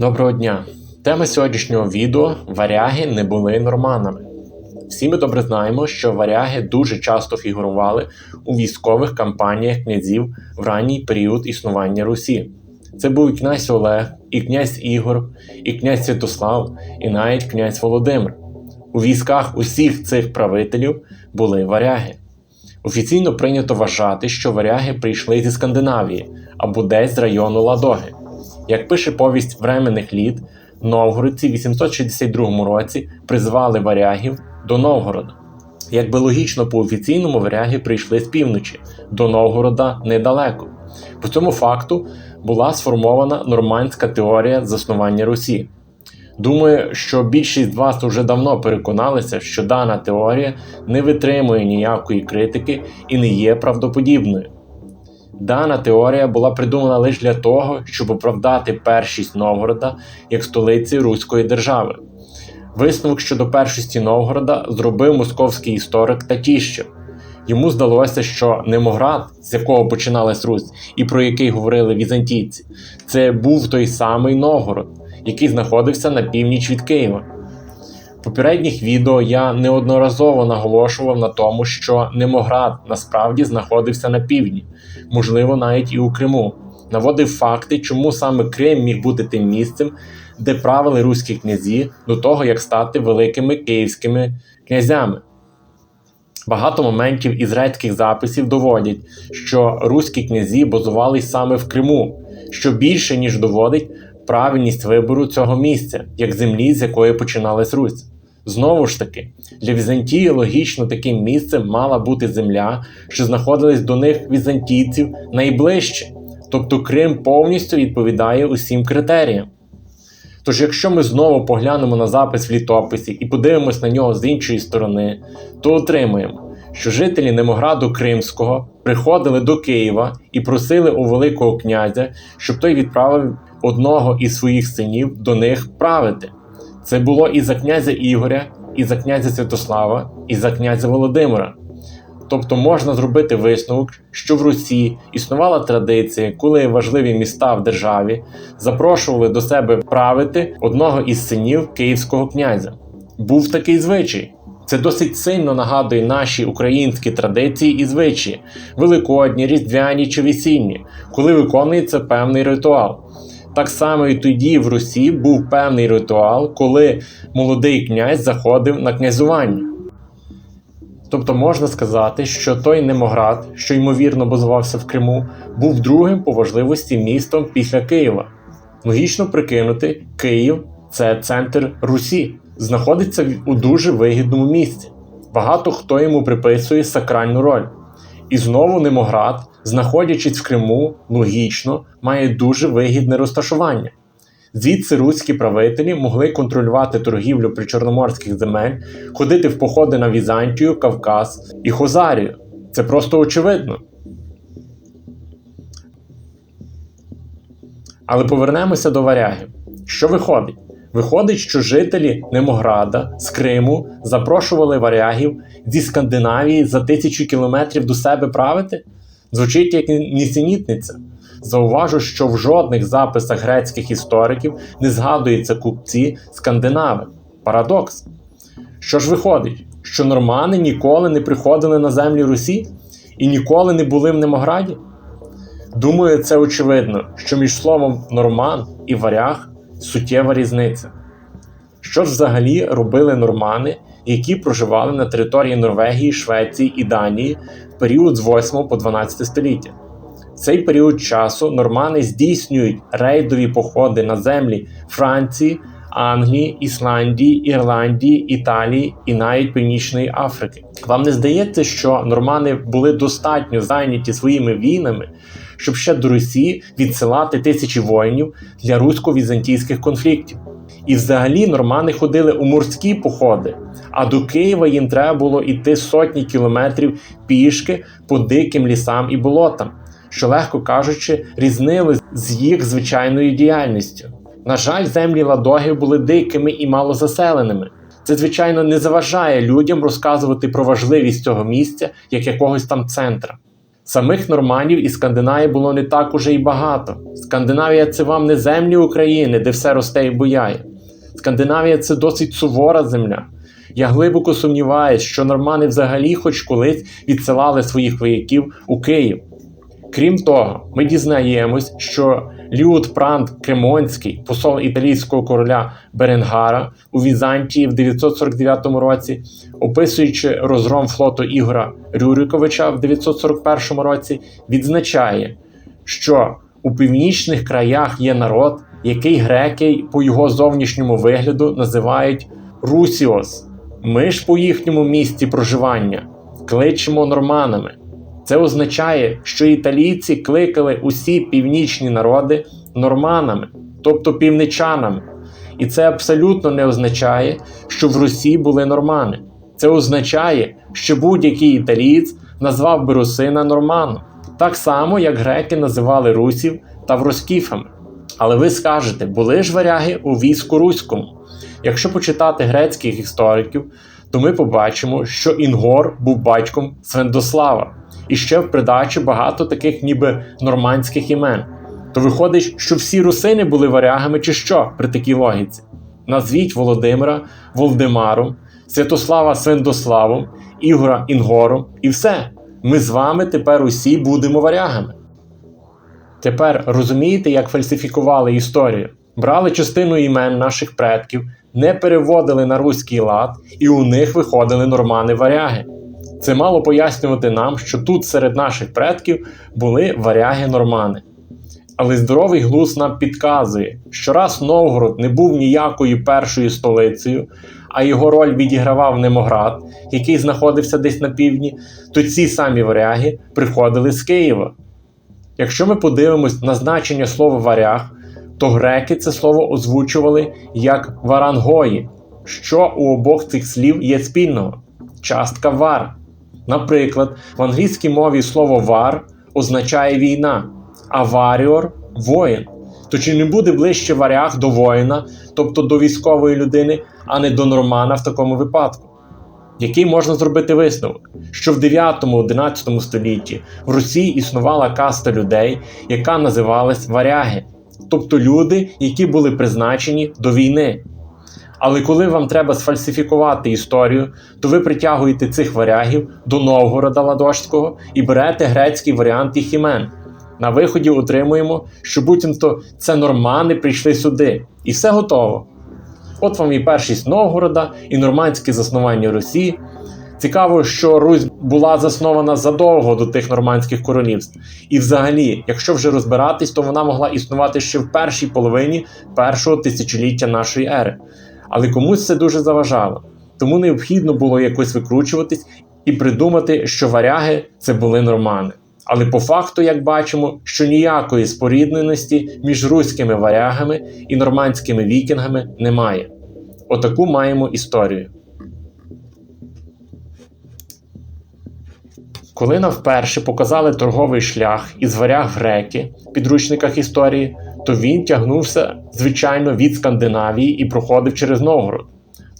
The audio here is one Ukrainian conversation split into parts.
Доброго дня! Тема сьогоднішнього відео варяги не були норманами. Всі ми добре знаємо, що варяги дуже часто фігурували у військових кампаніях князів в ранній період існування Русі. Це був і князь Олег, і князь Ігор, і князь Святослав, і навіть князь Володимир. У військах усіх цих правителів були варяги. Офіційно прийнято вважати, що варяги прийшли зі Скандинавії або десь з району Ладоги. Як пише повість временних літ, новгородці в 862 році призвали варягів до Новгорода. Якби логічно по офіційному варяги прийшли з півночі, до Новгорода недалеко. По цьому факту була сформована нормандська теорія заснування Русі. Думаю, що більшість з вас вже давно переконалися, що дана теорія не витримує ніякої критики і не є правдоподібною. Дана теорія була придумана лише для того, щоб оправдати першість Новгорода як столиці Руської держави. Висновок щодо першості Новгорода зробив московський історик Татіщев. Йому здалося, що Немоград, з якого починалась Русь, і про який говорили візантійці, це був той самий Новгород, який знаходився на північ від Києва. Попередніх відео я неодноразово наголошував на тому, що Немоград насправді знаходився на півдні, можливо, навіть і у Криму. Наводив факти, чому саме Крим міг бути тим місцем, де правили руські князі до того, як стати великими київськими князями. Багато моментів із грецьких записів доводять, що руські князі базувались саме в Криму, що більше ніж доводить правильність вибору цього місця, як землі, з якої починалась Русь. Знову ж таки, для Візантії логічно таким місцем мала бути земля, що знаходилась до них візантійців найближче, тобто Крим повністю відповідає усім критеріям. Тож, якщо ми знову поглянемо на запис в літописі і подивимось на нього з іншої сторони, то отримаємо, що жителі Немограду Кримського приходили до Києва і просили у Великого князя, щоб той відправив одного із своїх синів до них правити. Це було і за князя Ігоря, і за князя Святослава, і за князя Володимира. Тобто можна зробити висновок, що в Русі існувала традиція, коли важливі міста в державі запрошували до себе правити одного із синів київського князя. Був такий звичай. Це досить сильно нагадує наші українські традиції і звичаї, великодні, різдвяні чи весільні, коли виконується певний ритуал. Так само і тоді в Русі був певний ритуал, коли молодий князь заходив на князювання. Тобто можна сказати, що той Немоград, що ймовірно базувався в Криму, був другим по важливості містом після Києва. Логічно прикинути, Київ це центр Русі, знаходиться у дуже вигідному місці. Багато хто йому приписує сакральну роль. І знову Немоград, знаходячись в Криму, логічно, має дуже вигідне розташування. Звідси руські правителі могли контролювати торгівлю причорноморських земель, ходити в походи на Візантію, Кавказ і Хозарію. Це просто очевидно. Але повернемося до варягів. Що виходить? Виходить, що жителі Немограда з Криму запрошували варягів зі Скандинавії за тисячу кілометрів до себе правити? Звучить як нісенітниця. Зауважу, що в жодних записах грецьких істориків не згадуються купці скандинави. Парадокс. Що ж виходить, що нормани ніколи не приходили на землі Русі і ніколи не були в Немограді? Думаю, це очевидно, що між словом норман і варяг суттєва різниця. Що ж взагалі робили нормани, які проживали на території Норвегії, Швеції і Данії в період з 8 по 12 століття? В цей період часу нормани здійснюють рейдові походи на землі Франції, Англії, Ісландії, Ірландії, Італії і навіть Північної Африки. Вам не здається, що нормани були достатньо зайняті своїми війнами, щоб ще до Русі відсилати тисячі воїнів для русько-візантійських конфліктів? І взагалі нормани ходили у морські походи, а до Києва їм треба було йти сотні кілометрів пішки по диким лісам і болотам, що, легко кажучи, різнили з їх звичайною діяльністю. На жаль, землі ладогів були дикими і малозаселеними. Це, звичайно, не заважає людям розказувати про важливість цього місця як якогось там центра. Самих норманів і Скандинавії було не так уже й багато. Скандинавія це вам не землі України, де все росте і буяє. Скандинавія це досить сувора земля. Я глибоко сумніваюся, що нормани взагалі хоч колись відсилали своїх вояків у Київ. Крім того, ми дізнаємось, що Ліут Прант Кремонський, посол італійського короля Беренгара у Візантії в 949 році, описуючи розгром флоту Ігора Рюриковича в 941 році, відзначає, що у північних краях є народ, який греки по його зовнішньому вигляду називають Русіос. Ми ж по їхньому місці проживання кличемо норманами. Це означає, що італійці кликали усі північні народи норманами, тобто півничанами. І це абсолютно не означає, що в Русі були нормани. Це означає, що будь-який італієць назвав би русина норманом, так само, як греки називали русів тавроскіфами. Але ви скажете, були ж варяги у війську руському. Якщо почитати грецьких істориків, то ми побачимо, що Інгор був батьком Свендослава, і ще в придачі багато таких ніби нормандських імен. То виходить, що всі русини були варягами, чи що при такій логіці? Назвіть Володимира Володимаром, Святослава Свендославом, Ігора Інгором, і все. Ми з вами тепер усі будемо варягами. Тепер розумієте, як фальсифікували історію? Брали частину імен наших предків, не переводили на руський лад, і у них виходили нормани варяги. Це мало пояснювати нам, що тут серед наших предків були варяги-нормани. Але здоровий глузд нам підказує, що раз Новгород не був ніякою першою столицею, а його роль відігравав Немоград, який знаходився десь на півдні, то ці самі варяги приходили з Києва. Якщо ми подивимось на значення слова варяг, то греки це слово озвучували як варангої, що у обох цих слів є спільного частка вар. Наприклад, в англійській мові слово вар означає війна, а варіор воїн. То чи не буде ближче варяг до воїна, тобто до військової людини, а не до нормана в такому випадку? Який можна зробити висновок, що в 9-11 столітті в Росії існувала каста людей, яка називалась варяги, тобто люди, які були призначені до війни. Але коли вам треба сфальсифікувати історію, то ви притягуєте цих варягів до Новгорода Ладожського і берете грецький варіант їх імен. На виході отримуємо, що буцімто це нормани прийшли сюди, і все готово. От вам і першість Новгорода, і нормандське заснування Росії. Цікаво, що Русь була заснована задовго до тих нормандських королівств. І взагалі, якщо вже розбиратись, то вона могла існувати ще в першій половині першого тисячоліття нашої ери. Але комусь це дуже заважало. Тому необхідно було якось викручуватись і придумати, що варяги це були нормани. Але по факту, як бачимо, що ніякої спорідненості між руськими варягами і нормандськими вікінгами немає. Отаку маємо історію. Коли нам вперше показали торговий шлях із варяг греки в підручниках історії, то він тягнувся, звичайно, від Скандинавії і проходив через Новгород.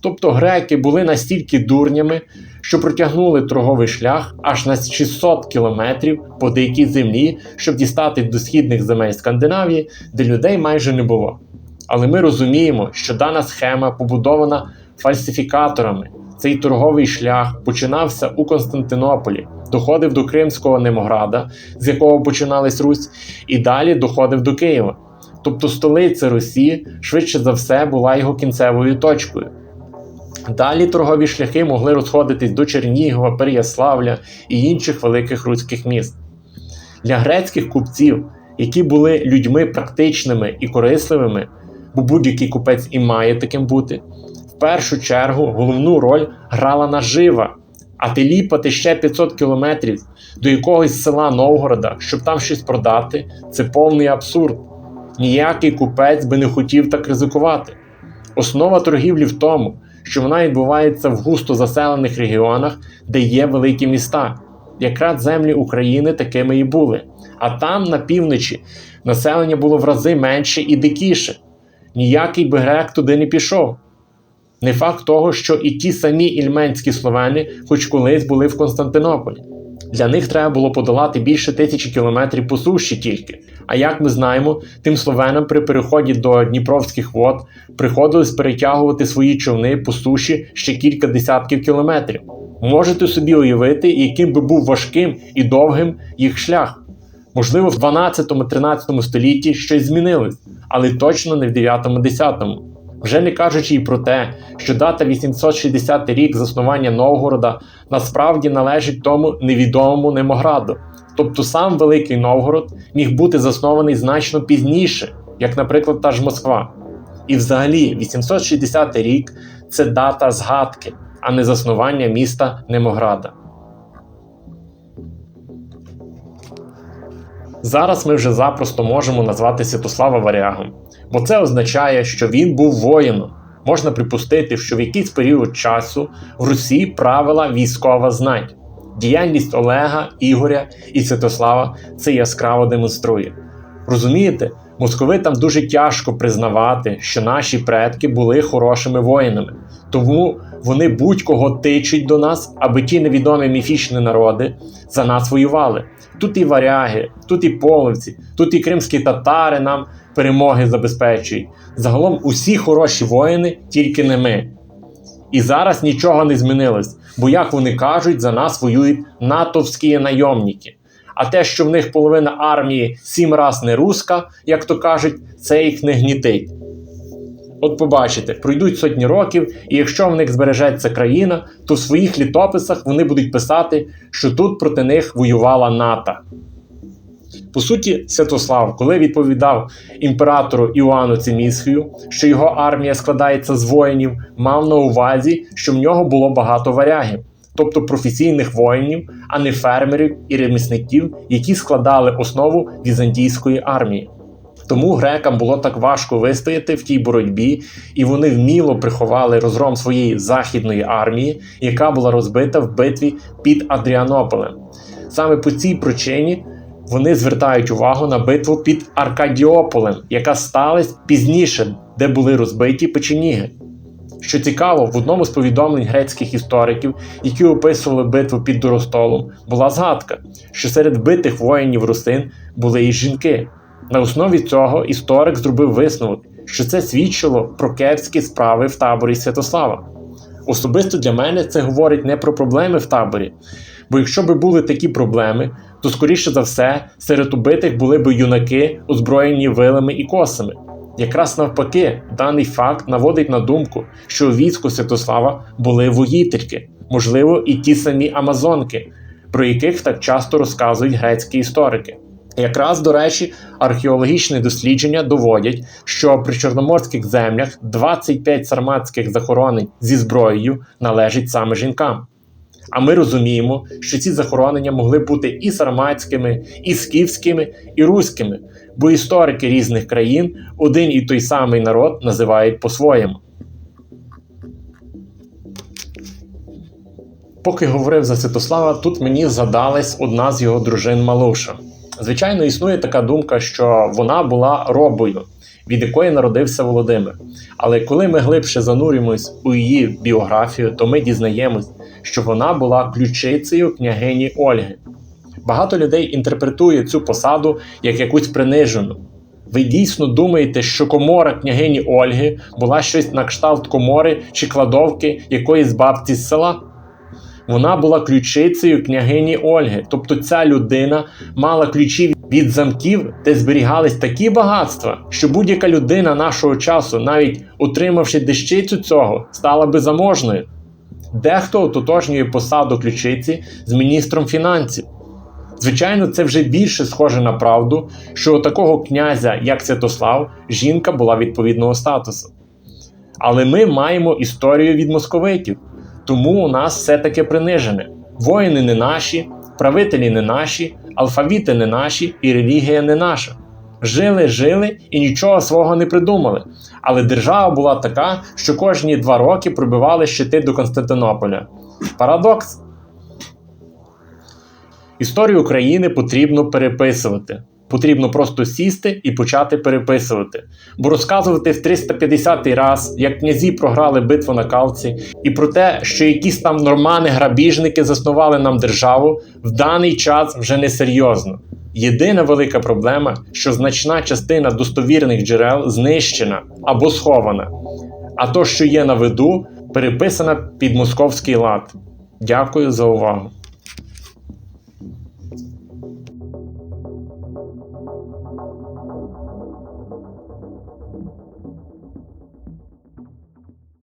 Тобто греки були настільки дурнями, що протягнули торговий шлях аж на 600 кілометрів по дикій землі, щоб дістати до східних земель Скандинавії, де людей майже не було. Але ми розуміємо, що дана схема побудована фальсифікаторами. Цей торговий шлях починався у Константинополі, доходив до Кримського Немограда, з якого починалась Русь, і далі доходив до Києва. Тобто столиця Русі швидше за все була його кінцевою точкою. Далі торгові шляхи могли розходитись до Чернігова, Переяславля і інших великих руських міст. Для грецьких купців, які були людьми практичними і корисливими, бо будь-який купець і має таким бути, в першу чергу головну роль грала нажива. А ти ліпати ще 500 кілометрів до якогось села Новгорода, щоб там щось продати, це повний абсурд. Ніякий купець би не хотів так ризикувати. Основа торгівлі в тому, що вона відбувається в густо заселених регіонах, де є великі міста. Якраз землі України такими і були. А там, на півночі, населення було в рази менше і дикіше. Ніякий би грек туди не пішов. Не факт того, що і ті самі ільменські словени, хоч колись були в Константинополі. Для них треба було подолати більше тисячі кілометрів по суші тільки. А як ми знаємо, тим словенам при переході до Дніпровських вод приходилось перетягувати свої човни по суші ще кілька десятків кілометрів. Можете собі уявити, яким би був важким і довгим їх шлях. Можливо, в 12-13 столітті щось змінилось, але точно не в 9-10. Вже не кажучи й про те, що дата 860 рік заснування Новгорода насправді належить тому невідомому Немограду. Тобто сам Великий Новгород міг бути заснований значно пізніше, як, наприклад, та ж Москва. І взагалі, 860 рік це дата згадки, а не заснування міста Немограда. Зараз ми вже запросто можемо назвати Святослава варягом, бо це означає, що він був воїном. Можна припустити, що в якийсь період часу в Русі правила військова знать. Діяльність Олега, Ігоря і Святослава це яскраво демонструє. Розумієте, московитам дуже тяжко признавати, що наші предки були хорошими воїнами, тому вони будь-кого тичуть до нас, аби ті невідомі міфічні народи за нас воювали. Тут і варяги, тут і половці, тут і кримські татари нам перемоги забезпечують. Загалом усі хороші воїни, тільки не ми. І зараз нічого не змінилось, бо, як вони кажуть, за нас воюють натовські найомники. А те, що в них половина армії сім раз не руска, як то кажуть, це їх не гнітить. От побачите, пройдуть сотні років, і якщо в них збережеться країна, то в своїх літописах вони будуть писати, що тут проти них воювала НАТО. По суті, Святослав, коли відповідав імператору Іоанну Цимісхію, що його армія складається з воїнів, мав на увазі, що в нього було багато варягів, тобто професійних воїнів, а не фермерів і ремісників, які складали основу візантійської армії. Тому грекам було так важко вистояти в тій боротьбі, і вони вміло приховали розгром своєї західної армії, яка була розбита в битві під Адріанополем. Саме по цій причині вони звертають увагу на битву під Аркадіополем, яка сталася пізніше, де були розбиті печеніги. Що цікаво, в одному з повідомлень грецьких істориків, які описували битву під Доростолом, була згадка, що серед битих воїнів русин були і жінки. На основі цього історик зробив висновок, що це свідчило про кепські справи в таборі Святослава. Особисто для мене це говорить не про проблеми в таборі, бо якщо би були такі проблеми, то скоріше за все серед убитих були б юнаки, озброєні вилами і косами. Якраз навпаки, даний факт наводить на думку, що у війську Святослава були воїтельки, можливо, і ті самі Амазонки, про яких так часто розказують грецькі історики. Якраз, до речі, археологічні дослідження доводять, що при чорноморських землях 25 сарматських захоронень зі зброєю належить саме жінкам. А ми розуміємо, що ці захоронення могли бути і сарматськими, і скіфськими, і руськими, бо історики різних країн один і той самий народ називають по-своєму. Поки говорив за Святослава, тут мені згадалась одна з його дружин Малуша. Звичайно, існує така думка, що вона була робою, від якої народився Володимир. Але коли ми глибше занурюємось у її біографію, то ми дізнаємось, що вона була ключицею княгині Ольги. Багато людей інтерпретує цю посаду як якусь принижену. Ви дійсно думаєте, що комора княгині Ольги була щось на кшталт комори чи кладовки якоїсь бабці з села? Вона була ключицею княгині Ольги, тобто ця людина мала ключі від замків, де зберігались такі багатства, що будь-яка людина нашого часу, навіть отримавши дещицю цього, стала би заможною. Дехто ототожнює посаду ключиці з міністром фінансів. Звичайно, це вже більше схоже на правду, що у такого князя, як Святослав, жінка була відповідного статусу. Але ми маємо історію від московитів, тому у нас все таки принижене. Воїни не наші, правителі не наші, алфавіти не наші і релігія не наша. Жили, жили і нічого свого не придумали. Але держава була така, що кожні два роки пробивали щити до Константинополя. Парадокс. Історію України потрібно переписувати. Потрібно просто сісти і почати переписувати. Бо розказувати в 350 раз, як князі програли битву на калці, і про те, що якісь там нормани-грабіжники заснували нам державу, в даний час вже не серйозно. Єдина велика проблема, що значна частина достовірних джерел знищена або схована, а то, що є на виду, переписана під московський лад. Дякую за увагу.